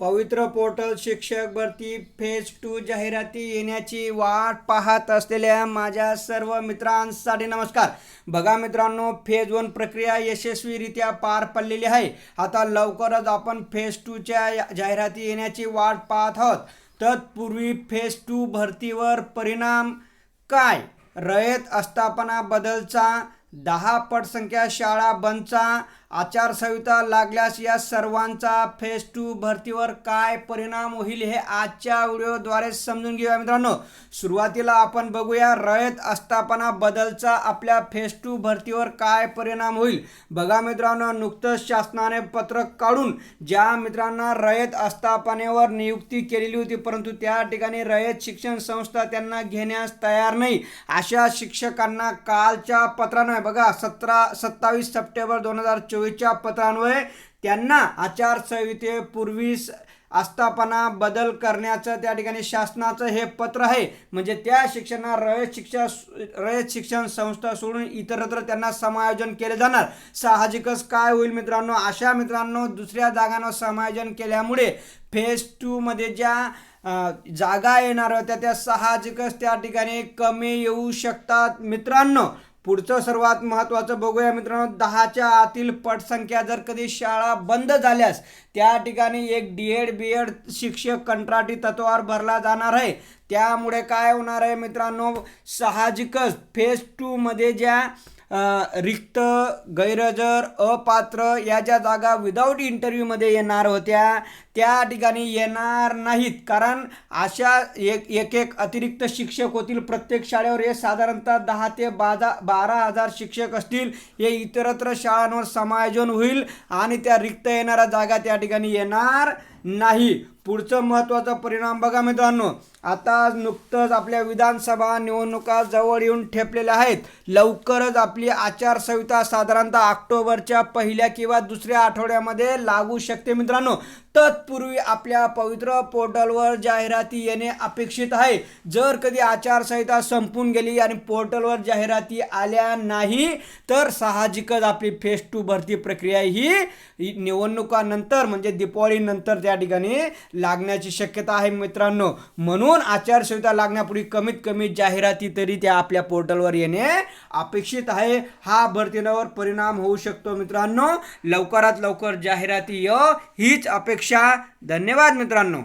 पवित्र पोर्टल शिक्षक भरती फेज टू जाहिराती येण्याची वाट पाहत असलेल्या माझ्या सर्व मित्रांसाठी नमस्कार. बघा मित्रांनो फेज वन प्रक्रिया यशस्वीरित्या पार पडलेली आहे. आता लवकरच आपण फेज टूच्या जाहिराती येण्याची वाट पाहत आहोत. तत्पूर्वी फेज टू भरतीवर परिणाम काय? रयत आस्थापना बदलचा दहा पटसंख्या शाळा बंदचा आचारसंहिता लागल्यास या सर्वांचा फेज टू भरतीवर काय परिणाम होईल हे आजच्या व्हिडिओद्वारे समजून घेऊया मित्रांनो. सुरुवातीला आपण बघूया रयत आस्थापना बदलचा आपल्या फेज टू भरतीवर काय परिणाम होईल. बघा मित्रांनो नुकतंच शासनाने पत्रक काढून ज्या मित्रांना रयत आस्थापनेवर नियुक्ती केलेली होती परंतु त्या ठिकाणी रयत शिक्षण संस्था त्यांना घेण्यास तयार नाही. अशा शिक्षकांना कालच्या पत्रानं बघा सतरा सत्तावीस सप्टेंबर दोन हजार चोवीसच्या पत्रान्वये त्यांना आचारसंहितेपूर्वी आस्थापना बदल करण्याचं त्या ठिकाणी शासनाचं हे पत्र आहे. म्हणजे त्या शिक्षणाला रयत शिक्षा रयत शिक्षण संस्था सोडून इतरत्र त्यांना समायोजन केले जाणार. साहजिकच काय होईल मित्रांनो? अशा मित्रांनो दुसऱ्या जागांवर समायोजन केल्यामुळे फेज टूमध्ये ज्या जागा येणार होत्या त्या साहजिकच त्या ठिकाणी कमी येऊ शकतात मित्रांनो. पुढचं सर्वात महत्त्वाचं बघूया मित्रांनो. दहाच्या आतील पटसंख्या जर कधी शाळा बंद झाल्यास त्या ठिकाणी एक डी एड बी एड शिक्षक कंत्राटी तत्वावर भरला जाणार आहे. त्यामुळे काय होणार आहे मित्रांनो? साहजिकच फेज टूमध्ये ज्या रिक्त गैरहजर अपात्र या ज्या जागा विदाऊट इंटरव्ह्यूमध्ये येणार होत्या त्या ठिकाणी येणार नाहीत. कारण अशा एक एक एक अतिरिक्त शिक्षक होतील. प्रत्येक शाळेवर हे साधारणतः दहा ते बाजा बारा हजार शिक्षक असतील. हे इतरत्र शाळांवर समायोजन होईल आणि त्या रिक्त येणाऱ्या जागा त्या ठिकाणी येणार नाही. पुढचं महत्त्वाचा परिणाम बघा मित्रांनो. आता नुकतंच आपल्या विधानसभा निवडणुका जवळ येऊन ठेपलेल्या आहेत. लवकरच आपली आचारसंहिता साधारणतः ऑक्टोबरच्या पहिल्या किंवा दुसऱ्या आठवड्यामध्ये लागू शकते मित्रांनो. तर मुदतपूर्वी आपल्या पवित्र पोर्टलवर जाहिराती येणे अपेक्षित आहे. जर कधी आचारसंहिता संपून गेली आणि पोर्टलवर जाहिराती आल्या नाही तर साहजिकच आपली फेस टू भरती प्रक्रिया ही निवडणुकानंतर म्हणजे दिपावळीनंतर त्या ठिकाणी लागण्याची शक्यता आहे मित्रांनो. म्हणून आचारसंहिता लागण्यापूर्वी कमीत कमी जाहिराती तरी त्या आपल्या पोर्टलवर येणे अपेक्षित आहे. हा भरतीनावर परिणाम होऊ शकतो मित्रांनो. लवकरात लवकर जाहिराती य हीच अपेक्षा धन्यवाद मित्रांनो.